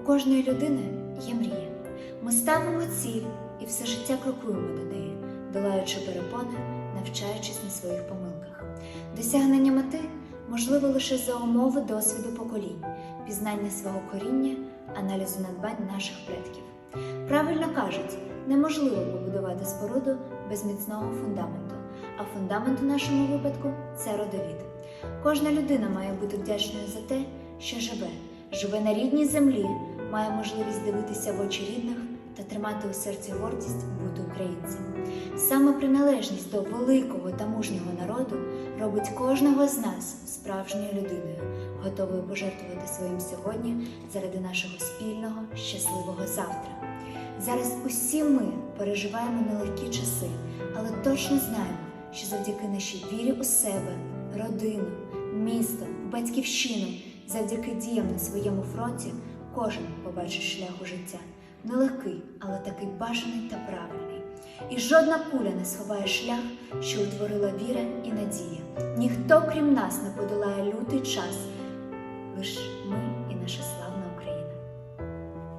У кожної людини є мрія. Ми ставимо ціль і все життя крокуємо до неї, долаючи перепони, навчаючись на своїх помилках. Досягнення мети можливо лише за умови досвіду поколінь, пізнання свого коріння, аналізу надбань наших предків. Правильно кажуть, неможливо побудувати споруду без міцного фундаменту, а фундамент у нашому випадку це родовід. Кожна людина має бути вдячною за те, що живе, живе на рідній землі, має можливість дивитися в очі рідних та тримати у серці гордість бути українцем. Саме приналежність до великого та мужнього народу робить кожного з нас справжньою людиною, готовою пожертвувати своїм сьогодні заради нашого спільного щасливого завтра. Зараз усі ми переживаємо нелегкі часи, але точно знаємо, що завдяки нашій вірі у себе, родину, місто, батьківщину, завдяки діям на своєму фронті, кожен побачить шлях у життя. Нелегкий, але такий бажаний та правильний. І жодна куля не сховає шлях, що утворила віра і надія. Ніхто, крім нас, не подолає лютий час. Лиш ми і наша слава.